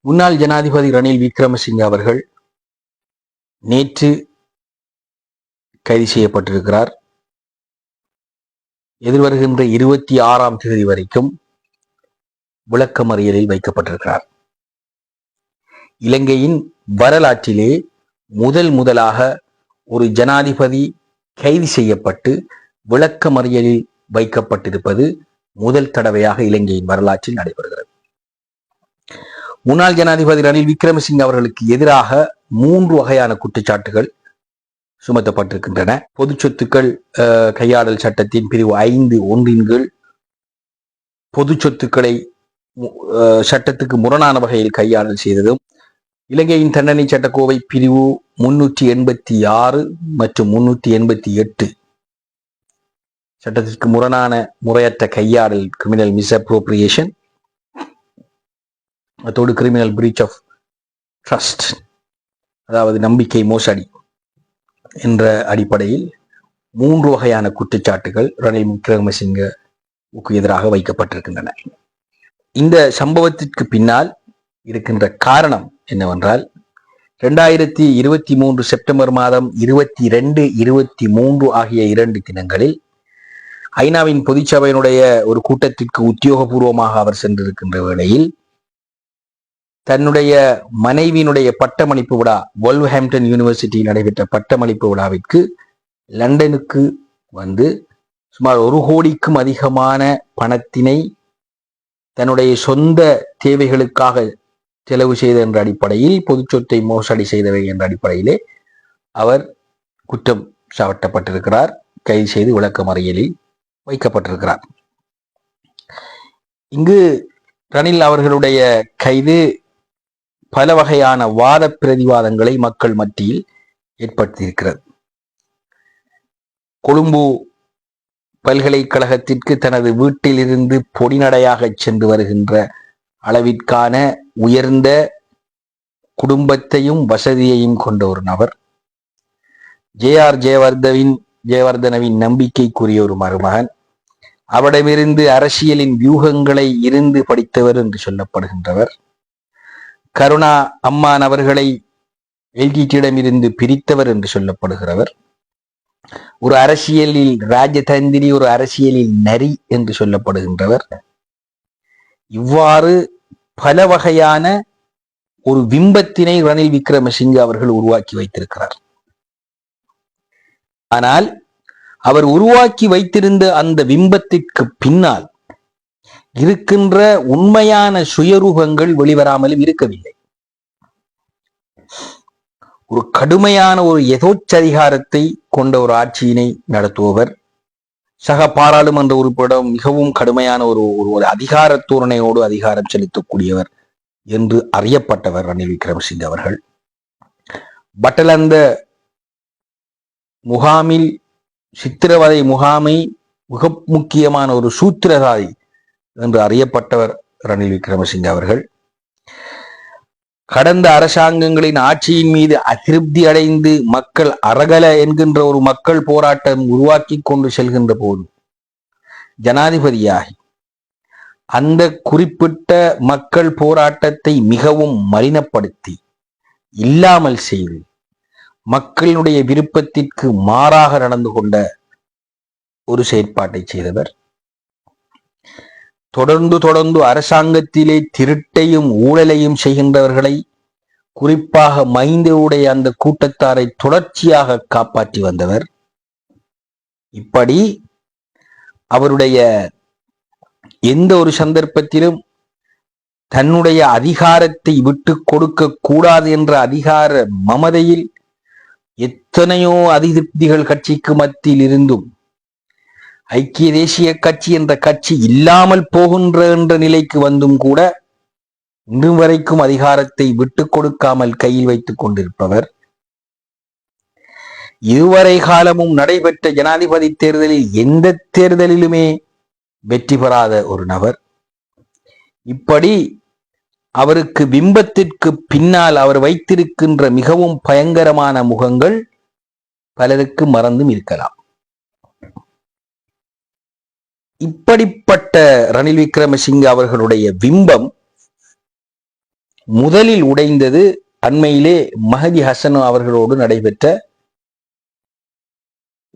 முன்னாள் ஜனாதிபதி ரணில் விக்ரமசிங்க அவர்கள் நேற்று கைது செய்யப்பட்டிருக்கிறார். எதிர்வருகின்ற இருபத்தி ஆறாம் தேதி வரைக்கும் விளக்கமறியலில் வைக்கப்பட்டிருக்கிறார். இலங்கையின் வரலாற்றிலே முதல் முதலாக ஒரு ஜனாதிபதி கைது செய்யப்பட்டு விளக்கமறியலில் வைக்கப்பட்டிருப்பது முதல் தடவையாக இலங்கையின் வரலாற்றில் நடைபெறுகிறது. முன்னாள் ஜனாதிபதி ரணில் விக்ரமசிங் அவர்களுக்கு எதிராக மூன்று வகையான குற்றச்சாட்டுகள் சுமத்தப்பட்டிருக்கின்றன. பொது சொத்துக்கள் அஹ், கையாடல் சட்டத்தின் பிரிவு ஐந்து ஒன்றின் கீழ் பொது சொத்துக்களை சட்டத்துக்கு முரணான வகையில் கையாடல் செய்ததும் இலங்கையின் தண்டனை சட்டக்கோவை பிரிவு முன்னூற்றி எண்பத்தி ஆறு மற்றும் முன்னூற்றி எண்பத்தி எட்டு சட்டத்திற்கு முரணான முறையற்ற கையாடல் கிரிமினல் மிஸ்அப்ரோப்ரியேஷன் அதோடு கிரிமினல் பிரீச் ஆஃப் ட்ரஸ்ட் அதாவது நம்பிக்கை மோசடி என்ற அடிப்படையில் மூன்று வகையான குற்றச்சாட்டுகள் ரணில் விக்ரமசிங்கவுக்கு எதிராக வைக்கப்பட்டிருக்கின்றன. இந்த சம்பவத்திற்கு பின்னால் இருக்கின்ற காரணம் என்னவென்றால் இரண்டாயிரத்தி இருபத்தி மூன்று செப்டம்பர் மாதம் இருபத்தி ரெண்டு இருபத்தி மூன்று ஆகிய இரண்டு தினங்களில் ஐநாவின் பொதுச்சபையினுடைய ஒரு கூட்டத்திற்கு உத்தியோகபூர்வமாக அவர் சென்றிருக்கின்ற வேளையில் தன்னுடைய மனைவியினுடைய பட்டமளிப்பு விழா வொல்வஹாம்டன் யூனிவர்சிட்டியில் நடைபெற்ற பட்டமளிப்பு விழாவிற்கு லண்டனுக்கு வந்து சுமார் ஒரு கோடிக்கும் அதிகமான பணத்தினை தன்னுடைய சொந்த தேவைகளுக்காக செலவு செய்த என்ற அடிப்படையில் பொது சொத்தை மோசடி செய்தவை என்ற அடிப்படையிலே அவர் குற்றம் சாட்டப்பட்டிருக்கிறார். கைது செய்து விளக்கமறியலில் வைக்கப்பட்டிருக்கிறார். இங்கு ரணில் அவர்களுடைய கைது பல வகையான வாத பிரதிவாதங்களை மக்கள் மத்தியில் ஏற்படுத்தியிருக்கிறது. கொழும்பு பல்கலைக்கழகத்திற்கு தனது வீட்டிலிருந்து பொடிநடையாக சென்று வருகின்ற அளவிற்கான உயர்ந்த குடும்பத்தையும் வசதியையும் கொண்ட ஒரு நபர். ஜே ஆர் ஜெயவர்தவின் ஜெயவர்தனவின் நம்பிக்கைக்குரிய ஒரு மருமகன். அவரிடமிருந்து அரசியலின் வியூகங்களை இருந்து படித்தவர் என்று சொல்லப்படுகின்றவர். கருணா அம்மான் அவர்களை எல்டிடியிடமிருந்து பிரித்தவர் என்று சொல்லப்படுகிறவர். ஒரு அரசியலில் ராஜதந்திரி ஒரு அரசியலில் நரி என்று சொல்லப்படுகின்றவர். இவ்வாறு பல வகையான ஒரு பிம்பத்தினை ரணில் விக்ரமசிங்க அவர்கள் உருவாக்கி வைத்திருக்கிறார். ஆனால் அவர் உருவாக்கி வைத்திருந்த அந்த பிம்பத்திற்கு பின்னால் இருக்கின்ற உண்மையான சுயரூபங்கள் வெளிவராமலும் இருக்கவில்லை. ஒரு கடுமையான ஒரு எதோச்சதிகாரத்தை கொண்ட ஒரு ஆட்சியினை நடத்துபவர் சக பாராளுமன்ற உறுப்பிடம் மிகவும் கடுமையான ஒரு ஒரு அதிகார தோரணையோடு அதிகாரம் செலுத்தக்கூடியவர் என்று அறியப்பட்டவர் ரணில் விக்ரமசிங் அவர்கள். பட்டலந்த முகாமில் சித்திரவதை முகாமை மிக முக்கியமான ஒரு சூத்திரதாரி என்று அறியப்பட்டவர் ரணில் விக்ரமசிங்க அவர்கள். கடந்த அரசாங்கங்களின் ஆட்சியின் மீது அதிருப்தி அடைந்து மக்கள் அரகல என்கின்ற ஒரு மக்கள் போராட்டம் உருவாக்கி கொண்டு செல்கின்ற போது ஜனாதிபதியாகி அந்த குறிப்பிட்ட மக்கள் போராட்டத்தை மிகவும் மலினப்படுத்தி இல்லாமல் செய்து மக்களுடைய விருப்பத்திற்கு மாறாக நடந்து கொண்ட ஒரு செயற்பாட்டை செய்தவர் தொடர்ந்து தொடர்ந்து அரசாங்கத்திலே திருட்டையும் ஊழலையும் செய்கின்றவர்களை குறிப்பாக மைந்தருடைய அந்த கூட்டத்தாரை தொடர்ச்சியாக காப்பாற்றி வந்தவர். இப்படி அவருடைய எந்த ஒரு சந்தர்ப்பத்திலும் தன்னுடைய அதிகாரத்தை விட்டு கொடுக்க கூடாது என்ற அதிகார மமதையில் எத்தனையோ அதிருப்திகள் கட்சிக்கு மத்தியில் இருந்தும் ஐக்கிய தேசிய கட்சி என்ற கட்சி இல்லாமல் போகின்ற என்ற நிலைக்கு வந்தும் கூட இன்று வரைக்கும் அதிகாரத்தை விட்டு கொடுக்காமல் கையில் வைத்துக் கொண்டிருப்பவர். இதுவரை காலமும் நடைபெற்ற ஜனாதிபதி தேர்தலில் எந்த தேர்தலிலுமே வெற்றி பெறாத ஒரு நபர். இப்படி அவருக்கு பிம்பத்திற்கு பின்னால் அவர் வைத்திருக்கின்ற மிகவும் பயங்கரமான முகங்கள் பலருக்கு மறந்தும் இருக்கலாம். இப்படிப்பட்ட ரணில் விக்ரமசிங்க அவர்களுடைய பிம்பம் முதலில் உடைந்தது அண்மையிலே மஹதி ஹசன் அவர்களோடு நடைபெற்ற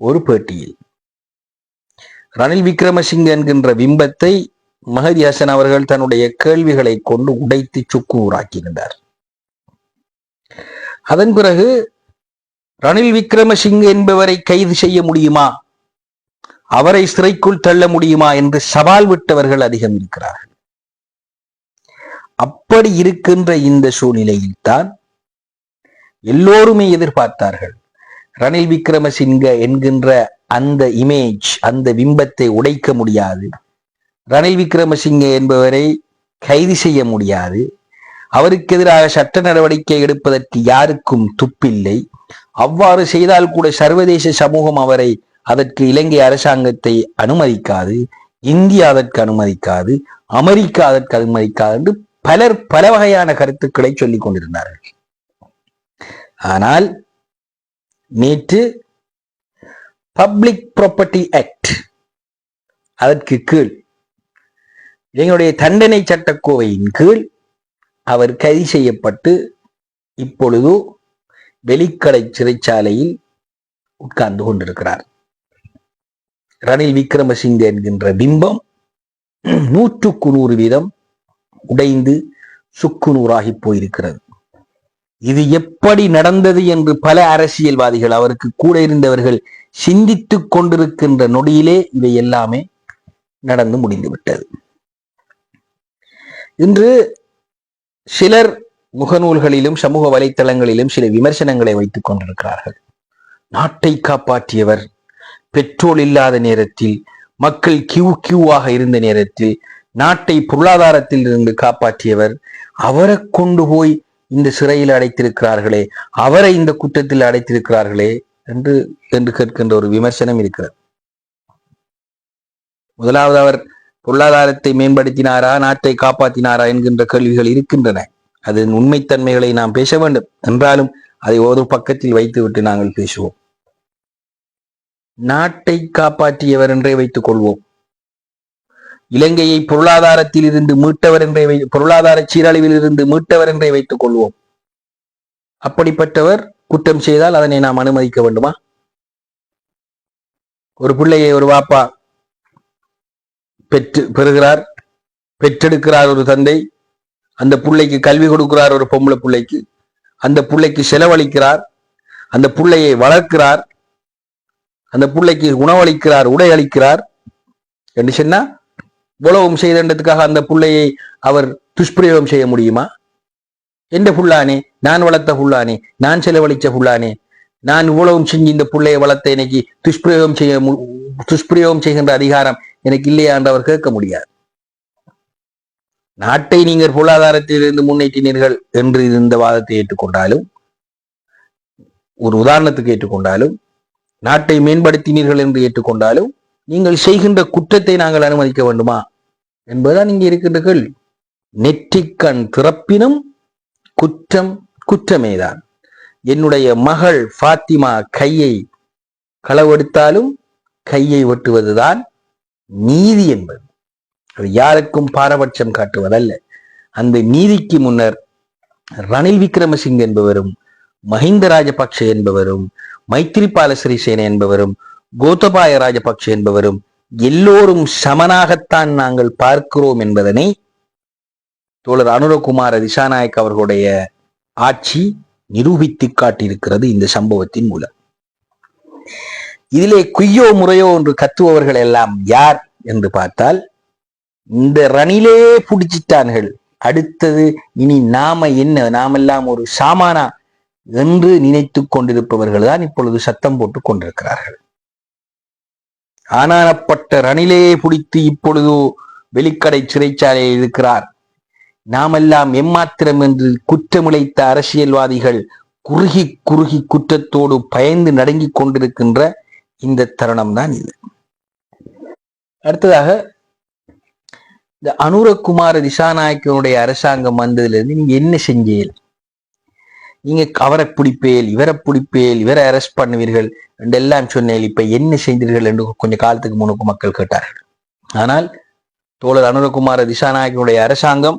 ஒரு பேட்டியில். ரணில் விக்ரமசிங்க என்கின்ற பிம்பத்தை மஹதி ஹசன் அவர்கள் தன்னுடைய கேள்விகளை கொண்டு உடைத்து சுக்கு ஊராக்கியிருந்தார் அதன் பிறகு ரணில் விக்ரமசிங்க என்பவரை கைது செய்ய முடியுமா? அவரை சிறைக்குள் தள்ள முடியுமா என்று சவால் விட்டவர்கள் அதிகம் இருக்கிறார்கள். அப்படி இருக்கின்ற இந்த சூழ்நிலையில் தான் எல்லோருமே எதிர்பார்த்தார்கள். ரணில் விக்ரமசிங்க என்கின்ற அந்த இமேஜ் அந்த பிம்பத்தை உடைக்க முடியாது. ரணில் விக்ரமசிங்க என்பவரை கைது செய்ய முடியாது. அவருக்கு எதிராக சட்ட நடவடிக்கை எடுப்பதற்கு யாருக்கும் துப்பில்லை. அவ்வாறு செய்தால் கூட சர்வதேச சமூகம் அவரை அதற்கு இலங்கை அரசாங்கத்தை அனுமதிக்காது இந்தியா அதற்கு அனுமதிக்காது அமெரிக்கா அதற்கு அனுமதிக்காது என்று பலர் பல வகையான கருத்துக்களை சொல்லிக் கொண்டிருந்தார்கள். ஆனால் நேற்று பப்ளிக் ப்ராப்பர்ட்டி ஆக்ட் அதற்கு கீழ் எங்களுடைய தண்டனை சட்டக்கோவையின் கீழ் அவர் கைது செய்யப்பட்டு இப்பொழுது வெளிக்கடை சிறைச்சாலையில் உட்கார்ந்து கொண்டிருக்கிறார். ரணில் விக்ரமசிங்க என்கின்ற பிம்பம் நூற்றுக்கு நூறு வீதம் உடைந்து சுக்கு நூறாகி போயிருக்கிறது. இது எப்படி நடந்தது என்று பல அரசியல்வாதிகள் அவருக்கு கூட இருந்தவர்கள் சிந்தித்துக் கொண்டிருக்கின்ற நொடியிலே இவை எல்லாமே நடந்து முடிந்துவிட்டது. இன்று சிலர் முகநூல்களிலும் சமூக வலைத்தளங்களிலும் சில விமர்சனங்களை வைத்துக் கொண்டிருக்கிறார்கள். நாட்டை காப்பாற்றியவர் பெட்ரோல் இல்லாத நேரத்தில் மக்கள் கியூ கியூவாக இருந்த நேரத்தில் நாட்டை பொருளாதாரத்தில் இருந்து காப்பாற்றியவர் அவரை கொண்டு போய் இந்த சிறையில் அடைத்திருக்கிறார்களே அவரை இந்த குற்றத்தில் அடைத்திருக்கிறார்களே என்று என்று கேட்கின்ற ஒரு விமர்சனம் இருக்கிறது. முதலாவது அவர் பொருளாதாரத்தை மேம்படுத்தினாரா நாட்டை காப்பாற்றினாரா என்கின்ற கேள்விகள் இருக்கின்றன. அதன் உண்மைத்தன்மைகளை நாம் பேச வேண்டும். என்றாலும் அதை ஒரு பக்கத்தில் வைத்துவிட்டு நாங்கள் பேசுவோம். நாட்டை காப்பாற்றியவர் என்றே வைத்துக் கொள்வோம் இலங்கையை பொருளாதாரத்தில் இருந்து மீட்டவர் என்றே வை பொருளாதார சீரழிவில் இருந்து மீட்டவர் என்றே வைத்துக் கொள்வோம் அப்படிப்பட்டவர் குற்றம் செய்தால் அதனை நாம் அனுமதிக்க வேண்டுமா? ஒரு பிள்ளையை ஒரு வாப்பா பெற்று பெறுகிறார் பெற்றெடுக்கிறார் ஒரு தந்தை அந்த பிள்ளைக்கு கல்வி கொடுக்கிறார் ஒரு பொம்பளை பிள்ளைக்கு அந்த பிள்ளைக்கு செலவழிக்கிறார் அந்த பிள்ளையை வளர்க்கிறார் அந்த பிள்ளைக்கு உணவளிக்கிறார் உடை அளிக்கிறார் என்று சொன்னா உலகம் செய்தன்றதுக்காக அந்த பிள்ளையை அவர் துஷ்பிரயோகம் செய்ய முடியுமா? எந்த புல்லானே? நான் வளர்த்த புல்லானே? நான் செலவழிச்ச புல்லானே? நான் இவ்வளவும் செஞ்சு இந்த பிள்ளையை வளர்த்த இன்னைக்கு துஷ்பிரயோகம் செய்ய மு- துஷ்பிரயோகம் செய்கின்ற அதிகாரம் எனக்கு இல்லையா என்று அவர் கேட்க முடியாது. நாட்டை நீங்கள் பொருளாதாரத்திலிருந்து முன்னேற்றினீர்கள் என்று இந்த வாதத்தை ஏற்றுக்கொண்டாலும் ஒரு உதாரணத்துக்கு ஏற்றுக்கொண்டாலும் நாட்டை மேம்படுத்தினீர்கள் என்று ஏற்றுக்கொண்டாலும் நீங்கள் செய்கின்ற குற்றத்தை நாங்கள் அனுமதிக்க வேண்டுமா? என்பதுதான் இங்கே இருக்கின்ற கேள்வி. நெற்றிக்கண் திறப்பினும் குற்றம் குற்றமேதான். என்னுடைய மகள் ஃபாத்திமா கையை களவெடுத்தாலும் கையை வெட்டுவதுதான் நீதி என்பது. அது யாருக்கும் பாரபட்சம் காட்டுவதல்ல. அந்த நீதிக்கு முன்னர் ரணில் விக்ரமசிங்க என்பவரும் மஹிந்த ராஜபக்ஷ என்பவரும் மைத்திரிபால சிறிசேன என்பவரும் கோத்தபாய ராஜபக்ஷ என்பவரும் எல்லோரும் சமனாகத்தான் நாங்கள் பார்க்கிறோம் என்பதனை தோழர் அனுரகுமார திசாநாயக் அவர்களுடைய ஆட்சி நிரூபித்து காட்டியிருக்கிறது இந்த சம்பவத்தின் மூலம். இதிலே குய்யோ முறையோ என்று கத்துபவர்கள் எல்லாம் யார் என்று பார்த்தால் இந்த ரணிலே பிடிச்சிட்டான்கள். அடுத்தது இனி நாம என்ன? நாமெல்லாம் ஒரு சாமானா என்று நினைத்துக் கொண்டிருப்பவர்கள் தான் இப்பொழுது சத்தம் போட்டுக் கொண்டிருக்கிறார்கள். ஆனானப்பட்ட ரணிலே பிடித்து இப்பொழுது வெளிக்கடை சிறைச்சாலையில் இருக்கிறார். நாமெல்லாம் எம்மாத்திரம் என்று குற்றமிழைத்த அரசியல்வாதிகள் குறுகி குறுகி குற்றத்தோடு பயந்து நடுங்கிக் கொண்டிருக்கின்ற இந்த தருணம் தான் இது. அடுத்ததாக இந்த அனுரகுமார திசாநாயக்கனுடைய அரசாங்கம் வந்ததிலிருந்து நீங்க என்ன செஞ்சீர்கள் நீங்க அவரை பிடிப்பேல் இவரை பிடிப்பேல் இவரை அரெஸ்ட் பண்ணுவீர்கள் என்றெல்லாம் சொன்னேன் இப்ப என்ன செய்தீர்கள் என்று கொஞ்சம் காலத்துக்கு முன்னுக்கு மக்கள் கேட்டார்கள். ஆனால் தோழர் அனுரகுமார திசாநாயக்கனுடைய அரசாங்கம்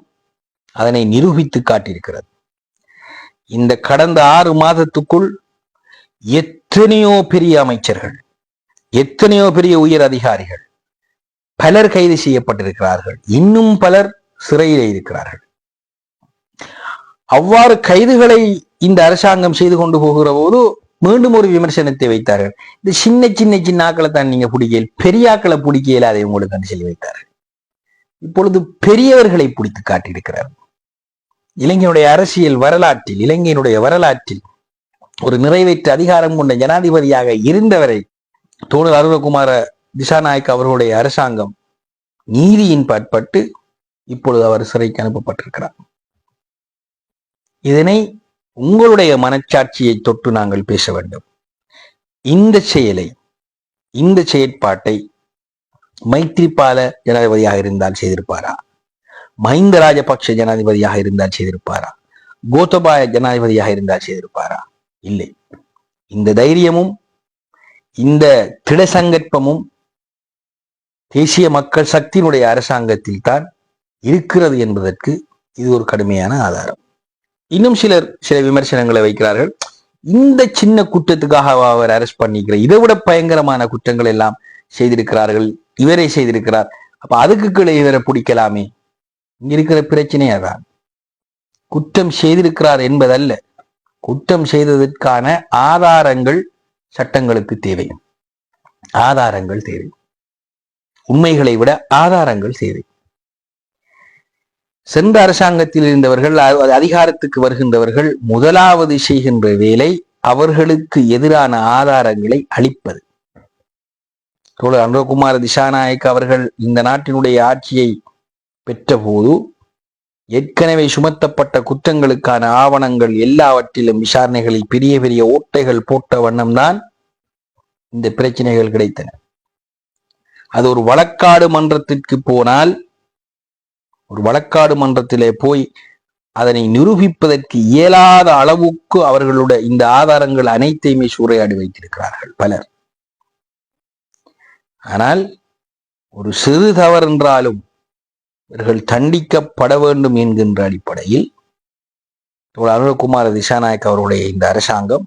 அதனை நிரூபித்து காட்டியிருக்கிறது. இந்த கடந்த ஆறு மாதத்துக்குள் எத்தனையோ பெரிய அமைச்சர்கள் எத்தனையோ பெரிய உயர் அதிகாரிகள் பலர் கைது செய்யப்பட்டிருக்கிறார்கள். இன்னும் பலர் சிறையில் இருக்கிறார்கள். அவ்வாறு கைதுகளை இந்த அரசாங்கம் செய்து கொண்டு போகிற போது மீண்டும் ஒரு விமர்சனத்தை வைத்தார்கள். இந்த சின்ன சின்ன சின்ன ஆக்களை தான் நீங்க பிடிக்கல பெரிய ஆக்களை பிடிக்கல அதை உங்களுக்கு கண்டு சொல்லி வைத்தார்கள். இப்பொழுது பெரியவர்களை பிடித்து காட்டியிருக்கிறார். இலங்கையினுடைய அரசியல் வரலாற்றில் இலங்கையினுடைய வரலாற்றில் ஒரு நிறைவேற்று அதிகாரம் கொண்ட ஜனாதிபதியாக இருந்தவரை தோழர் அருணகுமார திசாநாயக் அவர்களுடைய அரசாங்கம் நீதியின் பாட்பட்டு இப்பொழுது அவர் சிறைக்கு அனுப்பப்பட்டிருக்கிறார். இதனை உங்களுடைய மனச்சாட்சியை தொட்டு நாங்கள் பேச வேண்டும். இந்த செயலை இந்த செயற்பாட்டை மைத்ரிபால ஜனாதிபதியாக இருந்தால் செய்திருப்பாரா? மஹிந்த ராஜபக்ஷ ஜனாதிபதியாக இருந்தால் செய்திருப்பாரா? கோத்தபாய ஜனாதிபதியாக இருந்தால் செய்திருப்பாரா? இல்லை. இந்த தைரியமும் இந்த திடசங்கற்பமும் தேசிய மக்கள் சக்தியினுடைய அரசாங்கத்தில் தான் இருக்கிறது என்பதற்கு இது ஒரு கடுமையான ஆதாரம். இன்னும் சிலர் சில விமர்சனங்களை வைக்கிறார்கள். இந்த சின்ன குற்றத்துக்காக அவர் அரெஸ்ட் பண்ணிக்கிற இதை விட பயங்கரமான குற்றங்கள் எல்லாம் செய்திருக்கிறார்கள். இவரே செய்திருக்கிறார். அப்ப அதுக்கு கீழே இவரை பிடிக்கலாமே? இங்க இருக்கிற பிரச்சனை அதான். குற்றம் செய்திருக்கிறார் என்பதல்ல. குற்றம் செய்ததற்கான ஆதாரங்கள் சட்டங்களுக்கு தேவை. ஆதாரங்கள் தேவை. உண்மைகளை விட ஆதாரங்கள் தேவை. சென்ற அரசாங்கத்தில் இருந்தவர்கள் அதிகாரத்துக்கு வருகின்றவர்கள் முதலாவது செய்கின்ற வேலை அவர்களுக்கு எதிரான ஆதாரங்களை அளிப்பது. தோழர் அனுரகுமார் திசாநாயக் அவர்கள் இந்த நாட்டினுடைய ஆட்சியை பெற்றபோது ஏற்கனவே சுமத்தப்பட்ட குற்றங்களுக்கான ஆவணங்கள் எல்லாவற்றிலும் விசாரணைகளில் பெரிய பெரிய ஓட்டைகள் போட்ட வண்ணம்தான் இந்த பிரச்சனைகள் கிடைத்தன. அது ஒரு வழக்காடு மன்றத்திற்கு போனால் ஒரு வழக்காடு மன்றத்திலே போய் அதனை நிரூபிப்பதற்கு இயலாத அளவுக்கு அவர்களுடைய இந்த ஆதாரங்கள் அனைத்தையுமே சூறையாடி வைத்திருக்கிறார்கள் பலர். ஆனால் ஒரு சிறு தவறு என்றாலும் இவர்கள் தண்டிக்கப்பட வேண்டும் என்கின்ற அடிப்படையில் தோழர் திசாநாயக் அவருடைய இந்த அரசாங்கம்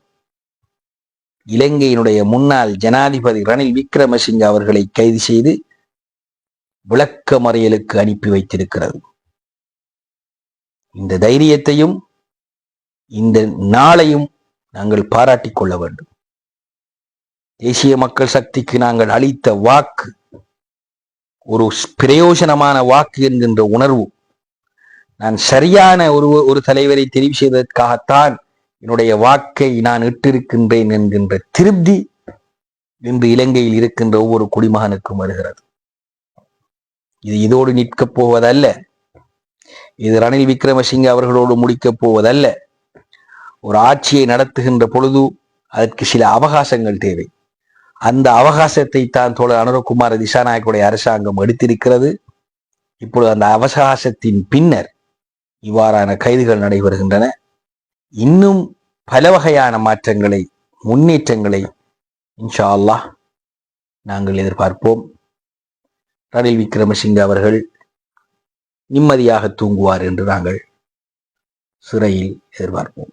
இலங்கையினுடைய முன்னாள் ஜனாதிபதி ரணில் விக்ரமசிங்க அவர்களை கைது செய்து விளக்க மறியலுக்கு அனுப்பி வைத்திருக்கிறது. இந்த தைரியத்தையும் இந்த நாளையும் நாங்கள் பாராட்டிக் கொள்ள வேண்டும். தேசிய மக்கள் சக்திக்கு நாங்கள் அளித்த வாக்கு ஒரு பிரயோஜனமான வாக்கு என்கின்ற உணர்வு நான் சரியான ஒரு ஒரு தலைவரை தெரிவு செய்வதற்காகத்தான் என்னுடைய வாக்கை நான் இட்டிருக்கின்றேன் என்கின்ற திருப்தி இன்று இலங்கையில் இருக்கின்ற ஒவ்வொரு குடிமகனுக்கும் வருகிறது. இது இதோடு நிற்கப் போவதல்ல. இது ரணில் விக்ரமசிங்க அவர்களோடு முடிக்கப் போவதல்ல. ஒரு ஆட்சியை நடத்துகின்ற பொழுது அதற்கு சில அவகாசங்கள் தேவை. அந்த அவகாசத்தை தான் தோழர் அனுரகுமார திசாநாயக்குடைய அரசாங்கம் எடுத்திருக்கிறது. இப்பொழுது அந்த அவகாசத்தின் பின்னர் இவ்வாறான கைதுகள் நடைபெறுகின்றன. இன்னும் பல வகையான மாற்றங்களை முன்னேற்றங்களை இன்ஷா அல்லாஹ் நாங்கள் எதிர்பார்ப்போம். ரணில் விக்ரமசிங்க அவர்கள் நிம்மதியாக தூங்குவார் என்று நாங்கள் சிறையில் எதிர்பார்ப்போம்.